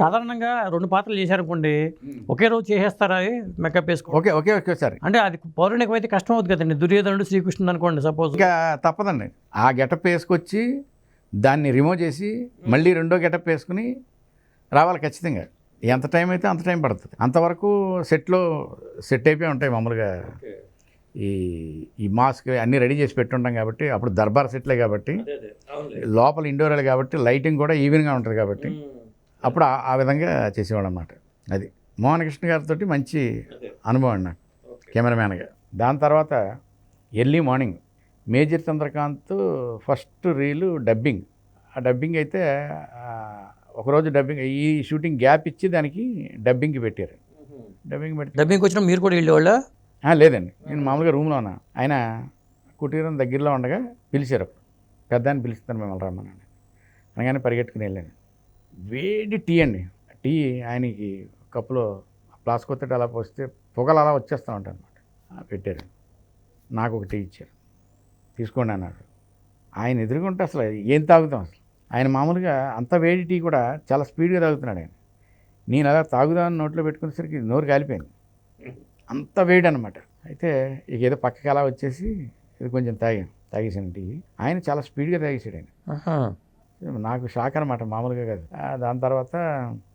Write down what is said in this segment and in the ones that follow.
సాధారణంగా రెండు పాత్రలు చేశారనుకోండి ఒకే రోజు చేసేస్తారా మేకప్ వేసుకో ఓకే ఓకే ఓకే సార్. అంటే అది పౌరాణికం అయితే కష్టం అవుతుంది కదండి. దుర్యోధనుడు శ్రీకృష్ణుడు అనుకోండి సపోజ్ ఇంకా తప్పదండి. ఆ గెటప్ వేసుకొచ్చి దాన్ని రిమూవ్ చేసి మళ్ళీ రెండో గెటప్ వేసుకుని రావాలి ఖచ్చితంగా. ఎంత టైం అయితే అంత టైం పడుతుంది. అంతవరకు సెట్లో సెట్ అయిపోయి ఉంటాయి మామూలుగా. ఈ ఈ మాస్క్ అన్నీ రెడీ చేసి పెట్టుంటాం కాబట్టి అప్పుడు దర్బార్ సెట్లే కాబట్టి లోపల ఇండోర్లే కాబట్టి లైటింగ్ కూడా ఈవెన్గా ఉంటుంది కాబట్టి అప్పుడు ఆ- విధంగా చేసేవాడు అనమాట అది. మోహన్ కృష్ణ గారితో మంచి అనుభవం అండి నాకు కెమెరామ్యాన్గా. దాని తర్వాత early morning major Chandrakant first reel dubbing. ఆ డబ్బింగ్ అయితే ఒకరోజు డబ్బింగ్ ఈ షూటింగ్ గ్యాప్ ఇచ్చి దానికి డబ్బింగ్కి పెట్టారు. డబ్బింగ్ పెట్టి డబ్బింగ్కి వచ్చిన మీరు కూడా వెళ్ళేవాళ్ళ? ఆ, లేదండి. నేను మామూలుగా రూమ్లో ఉన్నా. ఆయన కుటీరం దగ్గరలో ఉండగా పిలిచారు. పెద్ద అని పిలుస్తాను మిమ్మల్ని రమ్మని. అనగానే పరిగెట్టుకుని వెళ్ళాను. వేడి టీ అండి. టీ ఆయనకి కప్పులో ప్లాస్క్ ఒత్తిడి అలా పోస్తే పొగలు అలా వచ్చేస్తూ ఉంటాయి అనమాట పెట్టారు. నాకు ఒక టీ ఇచ్చారు. తీసుకోండి అన్నాడు. ఆయన ఎదురుకుంటే అసలు ఏం తాగుతాం అసలు? ఆయన మామూలుగా అంత వేడి టీ కూడా చాలా స్పీడ్గా తాగుతున్నాడు ఆయన. నేను అలా తాగుదామని నోట్లో పెట్టుకునేసరికి నోరు కాలిపోయింది. అంత వేడి అనమాట అయితే ఇక ఏదో పక్కకి అలా వచ్చేసి ఇది కొంచెం తాగాను. తాగేసాను టీ. ఆయన చాలా స్పీడ్గా తాగేసాడు ఆయన. నాకు షాక్ అనమాట మామూలుగా కాదు. దాని తర్వాత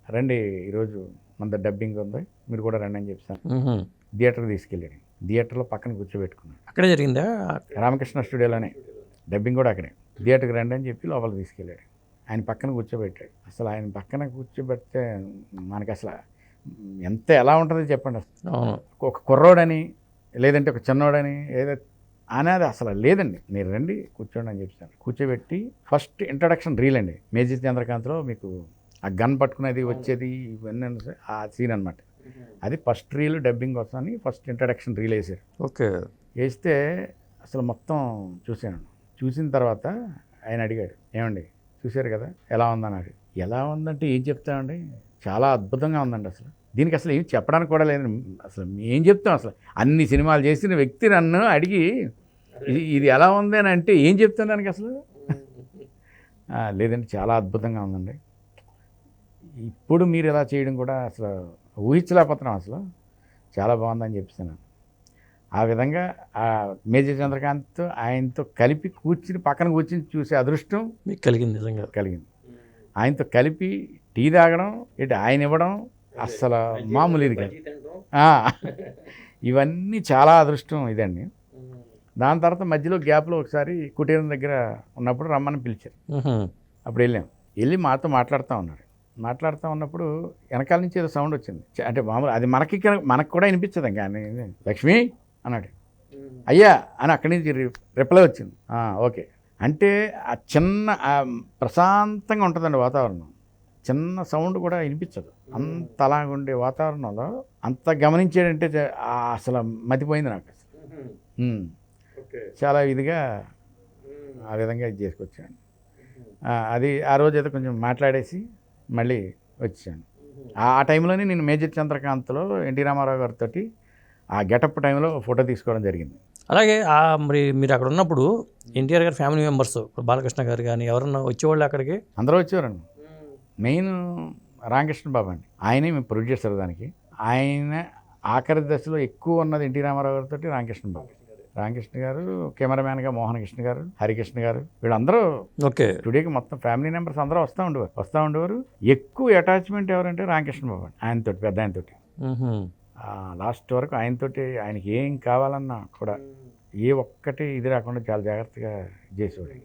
రండి ఈరోజు మన డబ్బింగ్ ఉంది మీరు కూడా రండి అని చెప్తాను మ్హూ. థియేటర్కి తీసుకెళ్ళాడు. థియేటర్లో పక్కన కూర్చోబెట్టుకున్నాడు అక్కడే జరిగిందా? రామకృష్ణ స్టూడియోలోనే. డబ్బింగ్ కూడా అక్కడే. థియేటర్కి రండి అని చెప్పి లోపల తీసుకెళ్ళాడు. ఆయన పక్కన కూర్చోబెట్టాడు. అసలు ఆయన పక్కన కూర్చోబెడితే మనకి అసలు ఎంత ఎలా ఉంటుందో చెప్పండి అసలు. ఒక కుర్రోడని లేదంటే ఒక చిన్నోడని ఏదో అనేది అసలు లేదండి. మీరు రండి కూర్చోండి అని చెప్తాను కూర్చోబెట్టి ఫస్ట్ ఇంట్రడక్షన్ రీల్ అండి. మేజర్ చంద్రకాంత్లో మీకు ఆ గన్ పట్టుకునేది వచ్చేది ఇవన్నీ. ఆ సీన్ అనమాట అది ఫస్ట్ రీల్ డబ్బింగ్ కోసం అని ఫస్ట్ ఇంట్రడక్షన్ రీల్ వేసారు. ఓకే. వేస్తే అసలు మొత్తం చూశాను. చూసిన తర్వాత ఆయన అడిగాడు ఏమండి చూశారు కదా ఎలా ఉందన్నాడు? ఎలా ఉందంటే ఏం చెప్తామండి? చాలా అద్భుతంగా ఉందండి అసలు. దీనికి అసలు ఏం చెప్పడానికి కూడా లేదు. అసలు ఏం చెప్తాం అసలు? అన్ని సినిమాలు చేసిన వ్యక్తి నన్ను అడిగి ఇది ఎలా ఉంది అని అంటే ఏం చెప్తాను దానికి అసలు? "ఆ, లేదండి చాలా అద్భుతంగా ఉందండి. ఇప్పుడు మీరు ఇలా చేయడం కూడా అసలు ఊహించలేకపోతున్నాం అసలు. చాలా బాగుందని చెప్తున్నాను ఆ విధంగా ఆ మేజర్ చంద్రకాంత్ ఆయనతో కలిపి కూర్చుని పక్కన కూర్చుని చూసే అదృష్టం మీకు కలిగింది నిజంగా. కలిగింది. ఆయనతో కలిపి టీ తాగడం ఇటు ఆయన ఇవ్వడం అస్సలు మామూలు ఇది కాదు. ఇవన్నీ చాలా అదృష్టం ఇదండి. దాని తర్వాత మధ్యలో గ్యాప్లో ఒకసారి కుటీరం దగ్గర ఉన్నప్పుడు రమ్మని పిలిచారు. అప్పుడు వెళ్ళాం. వెళ్ళి మాతో మాట్లాడుతూ ఉన్నారు. మాట్లాడుతూ ఉన్నప్పుడు వెనకాల నుంచి ఏదో సౌండ్ వచ్చింది. అంటే మామూలు అది మనకి మనకు కూడా వినిపించదు కానీ లక్ష్మి అన్నాడు. అయ్యా అని అక్కడి నుంచి రిప్లై వచ్చింది. "ఆ, ఓకే. అంటే ఆ చిన్న ప్రశాంతంగా ఉంటుందండి వాతావరణం. చిన్న సౌండ్ కూడా వినిపించదు. అంత అలాగుండే వాతావరణంలో అంత గమనించాడంటే అసలు మతిపోయింది నాకు. చాలా ఇదిగా ఆ విధంగా ఇది చేసుకొచ్చాను. ఆ, అది ఆ రోజు అయితే కొంచెం మాట్లాడేసి మళ్ళీ వచ్చాను. ఆ టైంలోనే నేను మేజర్ చంద్రకాంత్లో ఎన్టీ రామారావు గారితో ఆ గెటప్ టైంలో ఫోటో తీసుకోవడం జరిగింది. అలాగే ఆ మరి మీరు అక్కడ ఉన్నప్పుడు ఎన్టీఆర్ గారి ఫ్యామిలీ మెంబర్స్ బాలకృష్ణ గారు కానీ ఎవరన్నా వచ్చేవాళ్ళు అక్కడికి? అందరూ వచ్చేవారండి. మెయిన్ రామకృష్ణ బాబు అండి. ఆయనే మేము ప్రొడ్యూసర్ దానికి. ఆయన ఆఖరి దశలో ఎక్కువ ఉన్నది ఎన్టీ రామారావు గారితో రామకృష్ణ బాబు. రామకృష్ణ గారు కెమెరామ్యాన్గా మోహన్ కృష్ణ గారు హరికృష్ణ గారు వీళ్ళందరూ ఓకే. స్టూడియోకి మొత్తం ఫ్యామిలీ మెంబర్స్ అందరూ వస్తూ ఉండేవారు. వస్తూ ఉండేవారు. ఎక్కువ అటాచ్మెంట్ ఎవరంటే రామకృష్ణ బాబు అండి ఆయనతో పెద్ద ఆయనతోటి. లాస్ట్ వరకు ఆయనతోటి ఆయనకి ఏం కావాలన్నా కూడా ఏ ఒక్కటి ఇది రాకుండా చాలా జాగ్రత్తగా చేసేవాడు